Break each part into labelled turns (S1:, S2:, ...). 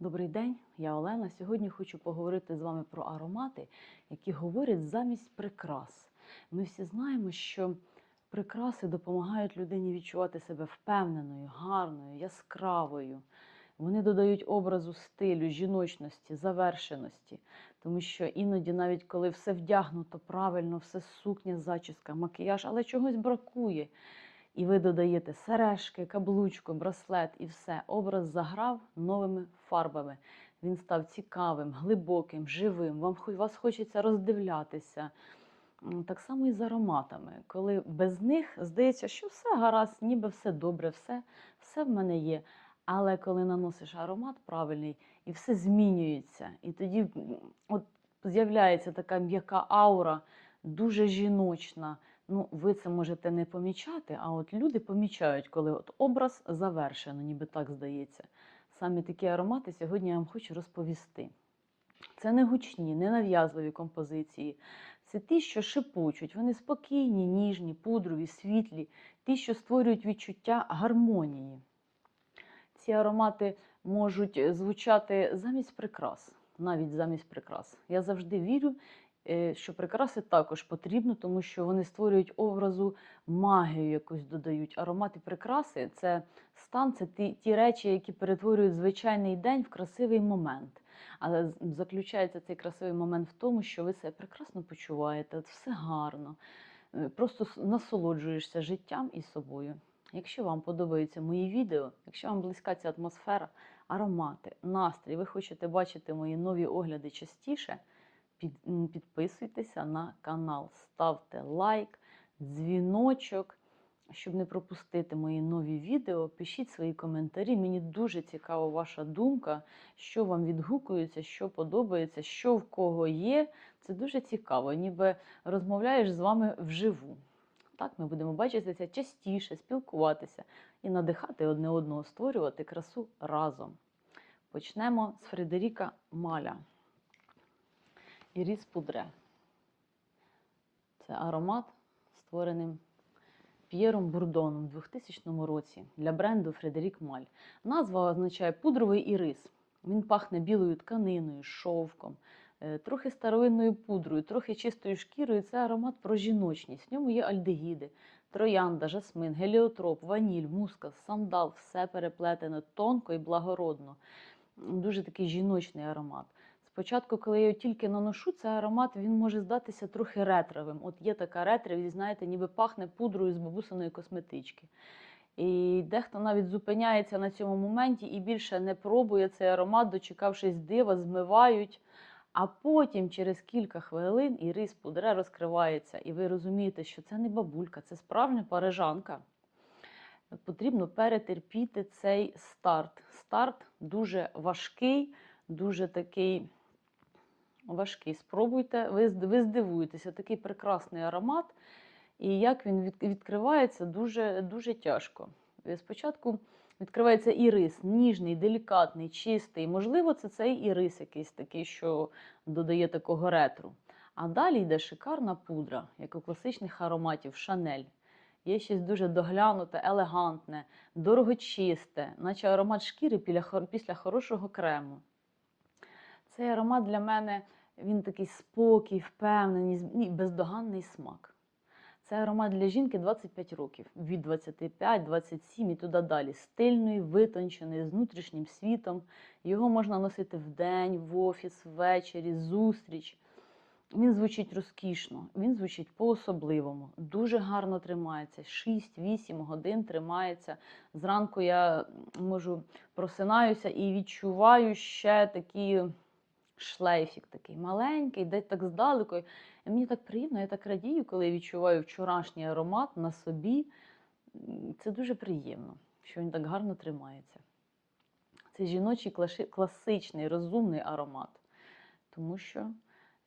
S1: Добрий день, я Олена. Сьогодні хочу поговорити з вами про аромати, які говорять замість прикрас. Ми всі знаємо, що прикраси допомагають людині відчувати себе впевненою, гарною, яскравою. Вони додають образу стилю, жіночності, завершеності. Тому що іноді, навіть коли все вдягнуто правильно, все сукня, зачіска, макіяж, але чогось бракує. І ви додаєте сережки, каблучку, браслет і все. Образ заграв новими фарбами. Він став цікавим, глибоким, живим. Вам вас хочеться роздивлятися. Так само і з ароматами. Коли без них здається, що все гаразд, ніби все добре, все, все в мене є. Але коли наносиш аромат правильний, і все змінюється, і тоді от з'являється така м'яка аура, дуже жіночна. Ну, ви це можете не помічати, а от люди помічають, коли от образ завершено, ніби так здається. Саме такі аромати сьогодні я вам хочу розповісти. Це не гучні, не нав'язливі композиції. Це ті, що шепочуть. Вони спокійні, ніжні, пудрові, світлі, ті, що створюють відчуття гармонії. Ці аромати можуть е, звучати замість прикрас, навіть замість прикрас. Я завжди вірю, що прикраси також потрібно, тому що вони створюють образу, магію якусь додають. Аромати прикраси це стан, це ті, ті речі, які перетворюють звичайний день в красивий момент. Але заключається цей красивий момент в тому, що ви себе прекрасно почуваєте, все гарно, е, просто насолоджуєшся життям і собою. Якщо вам подобаються мої відео, якщо вам близька ця атмосфера, аромати, настрій, ви хочете бачити мої нові огляди частіше, підписуйтеся на канал, ставте лайк, дзвіночок, щоб не пропустити мої нові відео. Пишіть свої коментарі. Мені дуже цікава ваша думка, що вам відгукується, що подобається, що в кого є. Це дуже цікаво, ніби розмовляєш з вами вживу. Так, ми будемо бачитися частіше, спілкуватися і надихати одне одного, створювати красу разом. Почнемо з Фредеріка Маля. Іріс Пудре. Це аромат, створений П'єром Бурдоном у 2000 році для бренду Фредерік Маль. Назва означає пудровий ірис. Він пахне білою тканиною, шовком, е, трохи старовинною пудрою, трохи чистою шкірою. Це аромат про жіночність. В ньому є альдегіди, троянда, жасмин, геліотроп, ваніль, мускас, сандал. Все переплетено тонко і благородно. Дуже такий жіночний аромат. Спочатку, коли я його тільки наношу, цей аромат він може здатися трохи ретровим. От є така ретровість, знаєте, ніби пахне пудрою з бабусиної косметички. І дехто навіть зупиняється на цьому моменті і більше не пробує цей аромат, дочекавшись дива, змивають. А потім, через кілька хвилин, і рис пудре розкривається, і ви розумієте, що це не бабулька, це справжня парижанка. Потрібно перетерпіти цей старт. Старт дуже важкий, дуже такий важкий. Спробуйте, ви, ви здивуєтеся, такий прекрасний аромат. І як він від- відкривається, дуже, дуже тяжко. Е, Спочатку відкривається ірис, ніжний, делікатний, чистий. Можливо, це цей ірис якийсь такий, що додає такого ретру. А далі йде шикарна пудра, як у класичних ароматів Шанель. Є щось дуже доглянуте, елегантне, дорогочисте, наче аромат шкіри після хорошого крему. Цей аромат для мене він такий спокій, впевненість і бездоганний смак. Це аромат для жінки 25 років, від 25, 27 і туди далі. Стильний, витончений, з внутрішнім світом. Його можна носити вдень, в офіс, ввечері, зустріч. Він звучить розкішно, він звучить по-особливому, дуже гарно тримається. 6-8 годин тримається. Зранку я можу просинаюся і відчуваю ще такий шлейфік, такий маленький, десь так здалеку. І мені так приємно, я так радію, коли відчуваю вчорашній аромат на собі. Це дуже приємно, що він так гарно тримається. Це жіночий класичний, розумний аромат, тому що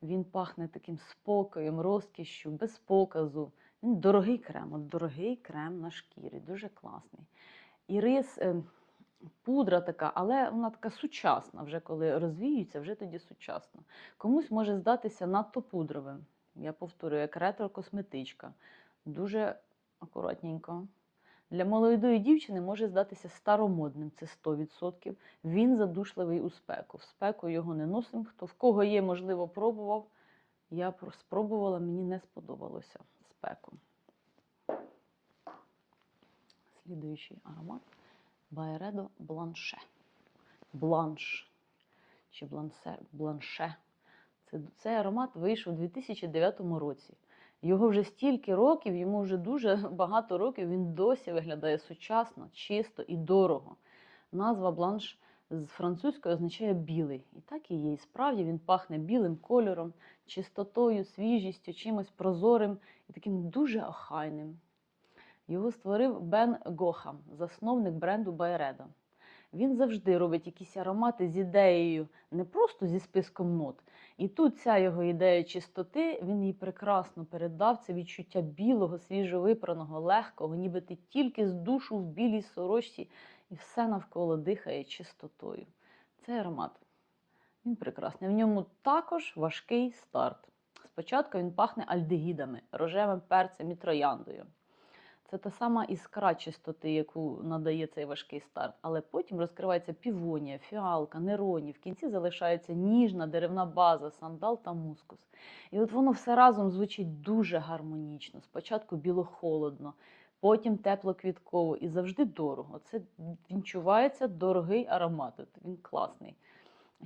S1: він пахне таким спокоєм, розкішшю, без показу. Він дорогий крем, от дорогий крем на шкірі, дуже класний. І рис, е, пудра така, але вона така сучасна, вже коли розвіюється, вже тоді сучасно. Комусь може здатися надто пудровим. Я повторюю, як ретро-косметичка. Дуже акуратненько Для молодої дівчини може здатися старомодним, це 100%. Він задушливий у спеку. В спеку його не носимо. Хто в кого є, можливо, пробував. Я спробувала, мені не сподобалося спеку. Слідуючий аромат Байредо Бланше. Бланш чи блансе, бланше. Це, цей аромат вийшов у 2009 році. Його вже стільки років, йому вже дуже багато років, він досі виглядає сучасно, чисто і дорого. Назва бланш з французької означає білий. І так і є. І справді він пахне білим кольором, чистотою, свіжістю, чимось прозорим і таким дуже охайним. Його створив Бен Гохам, засновник бренду Байреда. Він завжди робить якісь аромати з ідеєю, не просто зі списком нот. І тут ця його ідея чистоти, він її прекрасно передав. Це відчуття білого, свіжовипраного, легкого, ніби ти тільки з душу в білій сорочці, і все навколо дихає чистотою. Цей аромат. Він прекрасний. В ньому також важкий старт. Спочатку він пахне альдегідами, рожевим перцем і трояндою. Це та сама іскра чистоти, яку надає цей важкий старт. Але потім розкривається півонія, фіалка, нероні. В кінці залишається ніжна деревна база, сандал та мускус. І от воно все разом звучить дуже гармонічно. Спочатку біло-холодно, потім тепло-квітково і завжди дорого. Це відчувається дорогий аромат. Він класний.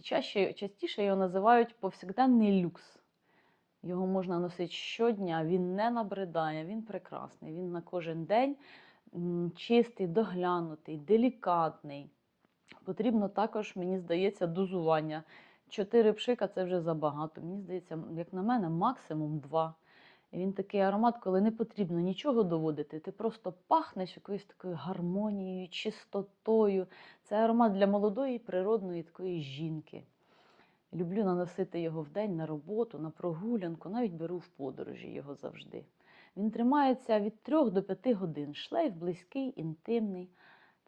S1: Чаще, частіше його називають повсякденний люкс. Його можна носити щодня, він не набридає, він прекрасний. Він на кожен день чистий, доглянутий, делікатний. Потрібно також, мені здається, дозування. Чотири пшика це вже забагато. Мені здається, як на мене, максимум два. І він такий аромат, коли не потрібно нічого доводити. Ти просто пахнеш якоюсь такою гармонією, чистотою. Це аромат для молодої, природної такої жінки. Люблю наносити його вдень на роботу, на прогулянку, навіть беру в подорожі його завжди. Він тримається від 3 до 5 годин. Шлейф близький, інтимний.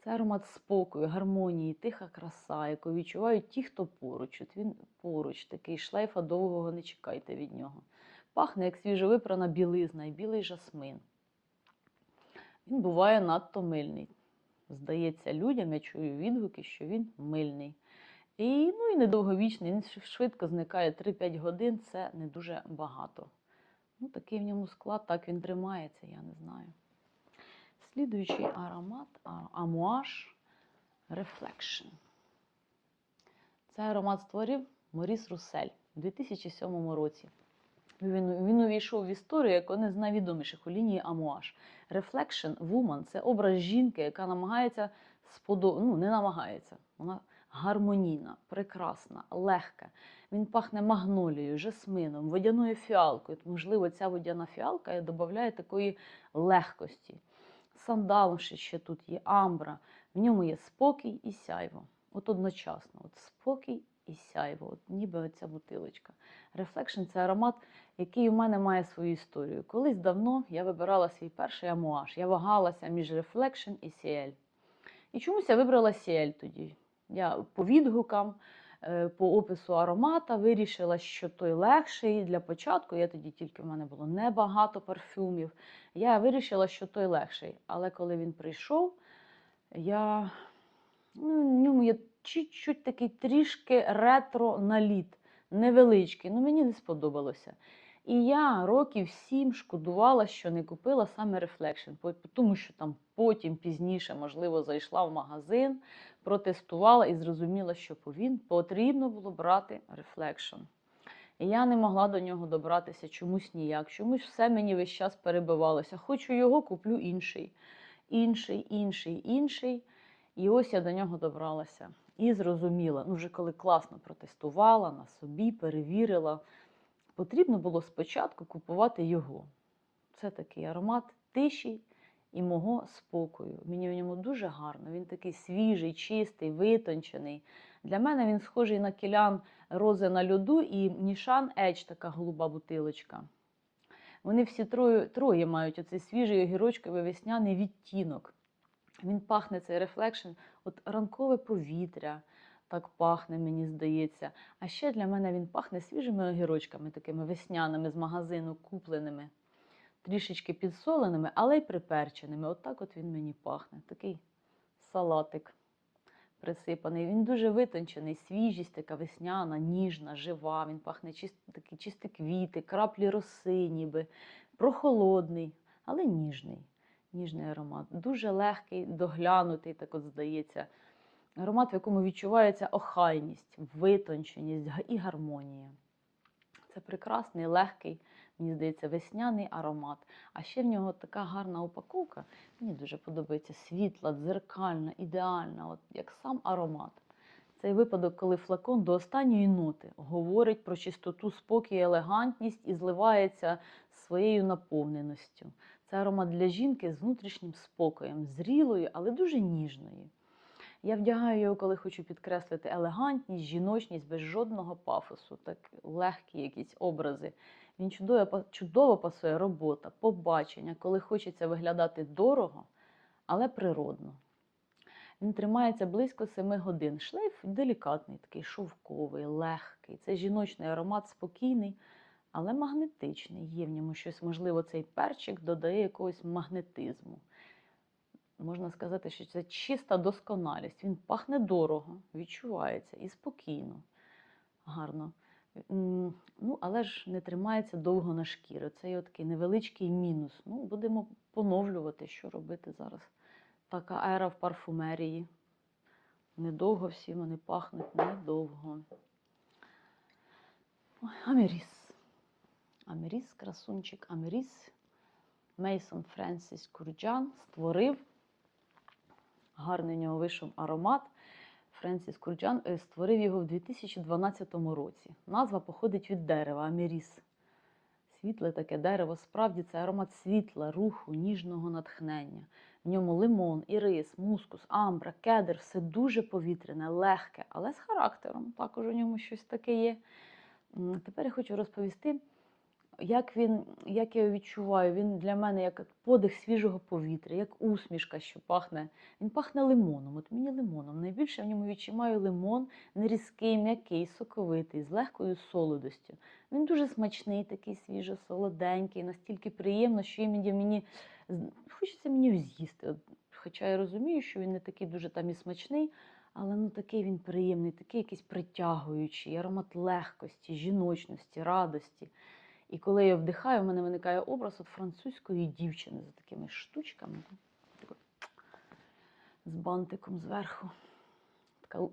S1: Це аромат спокою, гармонії, тиха краса, яку відчувають ті, хто поруч. От він поруч, такий шлейфа довгого не чекайте від нього. Пахне як свіжовипрана білизна і білий жасмин. Він буває надто мильний. Здається, людям я чую відгуки, що він мильний. І, ну, і недовговічний, він швидко зникає 3-5 годин, це не дуже багато. Ну, такий в ньому склад, так він тримається, я не знаю. Слідуючий аромат Амуаш Reflection. Цей аромат створив Моріс Русель у 2007 році. Він, він увійшов в історію як один з найвідоміших у лінії Амуаш. Reflection Woman це образ жінки, яка намагається сподо... ну, не намагається. Вона гармонійна, прекрасна, легка. Він пахне магнолією, жасмином, водяною фіалкою. Можливо, ця водяна фіалка додає такої легкості. Сандалом ще, тут є амбра. В ньому є спокій і сяйво. От одночасно. От спокій і сяйво, от ніби оця бутилочка. Reflection – це аромат, який у мене має свою історію. Колись давно я вибирала свій перший амуаж. Я вагалася між Reflection і Ciel. І чомусь я вибрала Ciel тоді. Я по відгукам, е, по опису аромата вирішила, що той легший для початку. Я тоді тільки в мене було небагато парфюмів. Я вирішила, що той легший. Але коли він прийшов, я ну, в ньому є чуть-чуть такий трішки ретро наліт, невеличкий. Ну мені не сподобалося. І я років сім шкодувала, що не купила саме Reflection, тому що там потім пізніше, можливо, зайшла в магазин, протестувала і зрозуміла, що повін потрібно було брати Reflection. І я не могла до нього добратися чомусь ніяк. Чомусь все мені весь час перебивалося. Хочу його, куплю інший. Інший, інший, інший. І ось я до нього добралася. І зрозуміла, ну вже коли класно протестувала на собі, перевірила, потрібно було спочатку купувати його. Це такий аромат тиші і мого спокою. Мені в ньому дуже гарно. Він такий свіжий, чистий, витончений. Для мене він схожий на кілян рози на льоду і Нішан Едж, така голуба бутилочка. Вони всі троє, троє мають оцей свіжий огірочковий весняний відтінок. Він пахне цей рефлекшн, от ранкове повітря так пахне, мені здається. А ще для мене він пахне свіжими огірочками, такими весняними з магазину купленими. трішечки підсоленими, але й приперченими. Отак от він мені пахне. Такий салатик присипаний. Він дуже витончений, свіжість така весняна, ніжна, жива. Він пахне чист, такі чисті квіти, краплі роси, ніби прохолодний, але ніжний. Ніжний аромат. Дуже легкий, доглянутий, так от здається. Аромат, в якому відчувається охайність, витонченість і гармонія. Це прекрасний, легкий, мені здається, весняний аромат. А ще в нього така гарна упаковка. Мені дуже подобається світла, дзеркальна, ідеальна, от як сам аромат. Цей випадок, коли флакон до останньої ноти говорить про чистоту, спокій, елегантність і зливається своєю наповненістю. Це аромат для жінки з внутрішнім спокоєм, зрілою, але дуже ніжною. Я вдягаю його, коли хочу підкреслити елегантність, жіночність без жодного пафосу, так легкі якісь образи. Він чудово, чудово пасує робота, побачення, коли хочеться виглядати дорого, але природно. Він тримається близько 7 годин. Шлейф делікатний, такий шовковий, легкий. Це жіночний аромат, спокійний, але магнетичний. Є в ньому щось, можливо, цей перчик додає якогось магнетизму. Можна сказати, що це чиста досконалість. Він пахне дорого, відчувається і спокійно, гарно. Ну, але ж не тримається довго на шкірі. Це є такий невеличкий мінус. Ну, будемо поновлювати, що робити зараз. Така ера в парфумерії. Недовго всі вони пахнуть, недовго. Ой, Амеріс. Амеріс, красунчик Амеріс. Мейсон Френсіс Курджан створив. Гарний у нього вийшов аромат. Френсіс Курджан е, створив його в 2012 році. Назва походить від дерева Амеріс. Світле таке дерево. Справді це аромат світла, руху, ніжного натхнення. В ньому лимон, ірис, мускус, амбра, кедр все дуже повітряне, легке, але з характером. Також у ньому щось таке є. Тепер я хочу розповісти, як він, як я відчуваю. Він для мене як подих свіжого повітря, як усмішка, що пахне. Він пахне лимоном. От мені лимоном. Найбільше в ньому відчуваю лимон, не різкий, м'який, соковитий, з легкою солодостю. Він дуже смачний, такий свіжо, солоденький, настільки приємно, що іноді мені хочеться мені з'їсти. Хоча я розумію, що він не такий дуже там і смачний, але ну такий він приємний, такий якийсь притягуючий, аромат легкості, жіночності, радості. І коли я вдихаю, в мене виникає образ от французької дівчини за такими штучками. З бантиком зверху. Така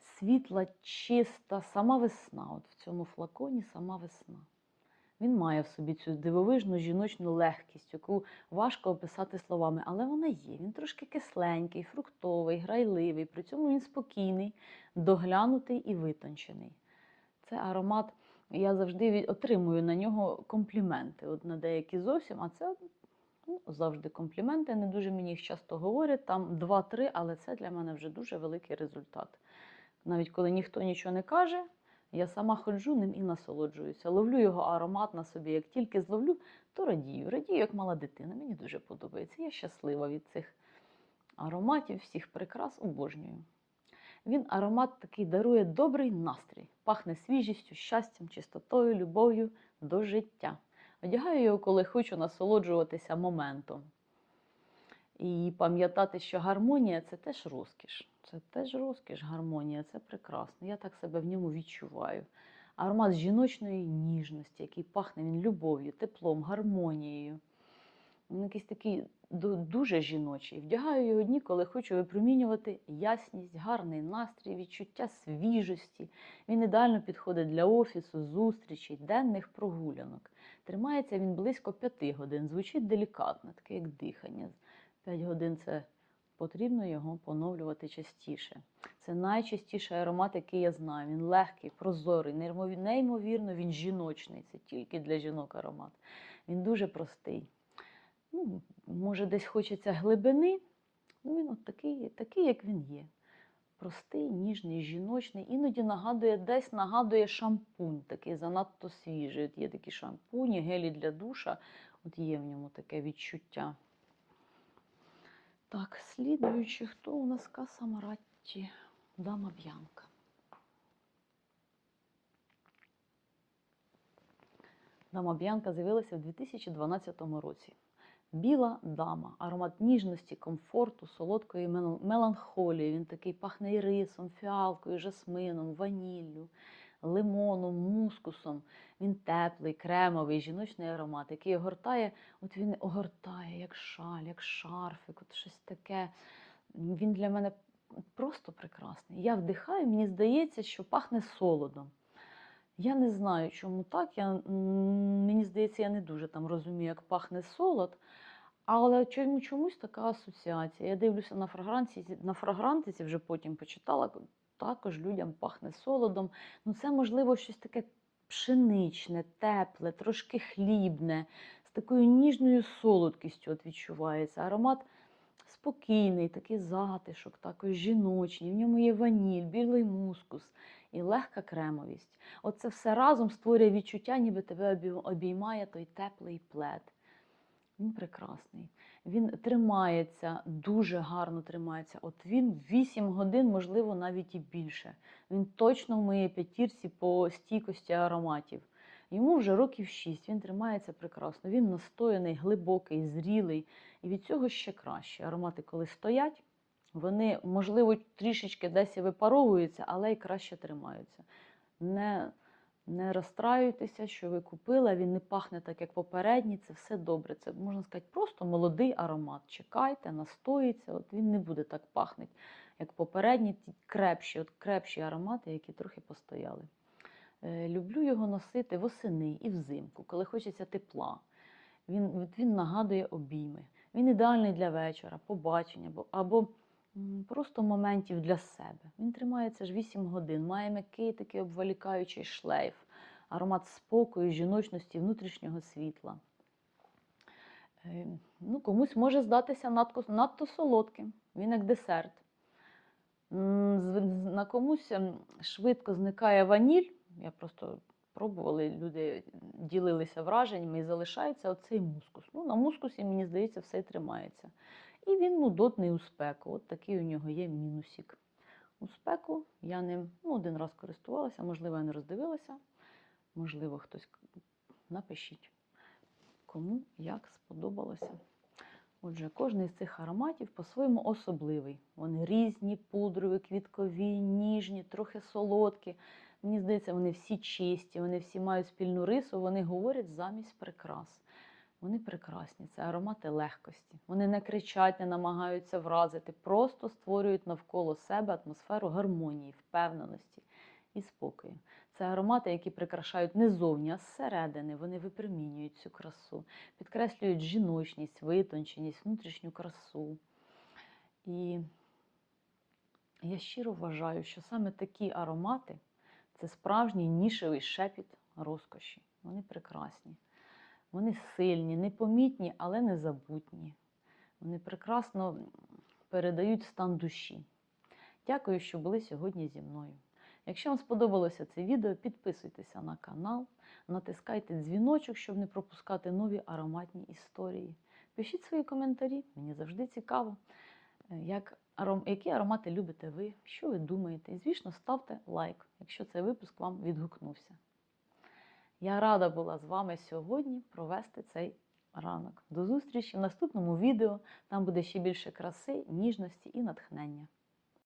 S1: світла, чиста, сама весна. От в цьому флаконі сама весна. Він має в собі цю дивовижну жіночну легкість, яку важко описати словами, але вона є. Він трошки кисленький, фруктовий, грайливий, при цьому він спокійний, доглянутий і витончений. Це аромат, я завжди отримую на нього компліменти. От на деякі зовсім, а це ну, завжди компліменти. Не дуже мені їх часто говорять, там два-три, але це для мене вже дуже великий результат. Навіть коли ніхто нічого не каже, я сама ходжу ним і насолоджуюся. Ловлю його аромат на собі. Як тільки зловлю, то радію. Радію, як мала дитина. Мені дуже подобається. Я щаслива від цих ароматів, всіх прикрас обожнюю. Він аромат такий дарує добрий настрій, пахне свіжістю, щастям, чистотою, любов'ю до життя. Одягаю його, коли хочу насолоджуватися моментом. І пам'ятати, що гармонія це теж розкіш. Це теж розкіш, гармонія, це прекрасно. Я так себе в ньому відчуваю. Аромат жіночної ніжності, який пахне він любов'ю, теплом, гармонією. Він якийсь такий дуже жіночий. Вдягаю його дні, коли хочу випромінювати ясність, гарний настрій, відчуття свіжості. Він ідеально підходить для офісу, зустрічей, денних прогулянок. Тримається він близько п'яти годин, звучить делікатно, таке як дихання. П'ять годин це потрібно його поновлювати частіше. Це найчастіший аромат, який я знаю. Він легкий, прозорий, неймовірно, він жіночний. Це тільки для жінок аромат. Він дуже простий. Ну, може, десь хочеться глибини. Ну, він от такий, такий, як він є. Простий, ніжний, жіночний. Іноді нагадує, десь нагадує шампунь, такий занадто свіжий. От є такі шампуні, гелі для душа. От є в ньому таке відчуття. Так, слідуючи, хто у нас Каса Маратті? Дама Б'янка. Дама Б'янка з'явилася в 2012 році. Біла дама, аромат ніжності, комфорту, солодкої меланхолії. Він такий пахне ірисом, фіалкою, жасмином, ваніллю, лимоном, мускусом. Він теплий, кремовий, жіночний аромат, який огортає, от він огортає, як шаль, як шарфик, от щось таке. Він для мене просто прекрасний. Я вдихаю, мені здається, що пахне солодом. Я не знаю, чому так. Я, мені здається, я не дуже там розумію, як пахне солод. Але чому чомусь така асоціація. Я дивлюся на фрагрантиці, на фрагрантиці вже потім почитала. Також людям пахне солодом. Ну, це можливо щось таке пшеничне, тепле, трошки хлібне, з такою ніжною солодкістю от відчувається. Аромат спокійний, такий затишок, також жіночний. В ньому є ваніль, білий мускус і легка кремовість. Оце все разом створює відчуття, ніби тебе обіймає той теплий плед. Він прекрасний. Він тримається, дуже гарно тримається. От він 8 годин, можливо, навіть і більше. Він точно в моїй п'ятірці по стійкості ароматів. Йому вже років 6, він тримається прекрасно. Він настояний, глибокий, зрілий. І від цього ще краще. Аромати, коли стоять, вони, можливо, трішечки десь і випаровуються, але й краще тримаються. Не, не розстраюйтеся, що ви купили, він не пахне так, як попередній. Це все добре. Це можна сказати, просто молодий аромат. Чекайте, настоїться. От він не буде так пахнути, як попередні, крепші, от крепші аромати, які трохи постояли. Е, Люблю його носити восени і взимку, коли хочеться тепла. Він, він нагадує обійми. Він ідеальний для вечора, побачення або, просто моментів для себе. Він тримається ж 8 годин, має м'який такий обволікаючий шлейф, аромат спокою, жіночності, внутрішнього світла. Е, Ну, комусь може здатися надто, надто солодким. Він як десерт. На комусь ем, швидко зникає ваніль. Я просто пробувала, люди ділилися враженнями і залишається оцей мускус. Ну, на мускусі, мені здається, все й тримається. І він нудотний у спеку. От такий у нього є мінусик. У спеку я ним ну, один раз користувалася, можливо, я не роздивилася, можливо, хтось напишіть, кому як сподобалося. Отже, кожний з цих ароматів по-своєму особливий. Вони різні, пудрові, квіткові, ніжні, трохи солодкі. Мені здається, вони всі чисті, вони всі мають спільну рису, вони говорять замість прикрас. Вони прекрасні, це аромати легкості. Вони не кричать, не намагаються вразити, просто створюють навколо себе атмосферу гармонії, впевненості і спокою. Це аромати, які прикрашають не зовні, а зсередини. Вони випромінюють цю красу, підкреслюють жіночність, витонченість, внутрішню красу. І я щиро вважаю, що саме такі аромати це справжній нішевий шепіт розкоші. Вони прекрасні. Вони сильні, непомітні, але незабутні. Вони прекрасно передають стан душі. Дякую, що були сьогодні зі мною. Якщо вам сподобалося це відео, підписуйтеся на канал, натискайте дзвіночок, щоб не пропускати нові ароматні історії. Пишіть свої коментарі, мені завжди цікаво, е, як, які аромати любите ви, що ви думаєте. І, звісно, ставте лайк, якщо цей випуск вам відгукнувся. Я рада була з вами сьогодні провести цей ранок. До зустрічі в наступному відео. Там буде ще більше краси, ніжності і натхнення.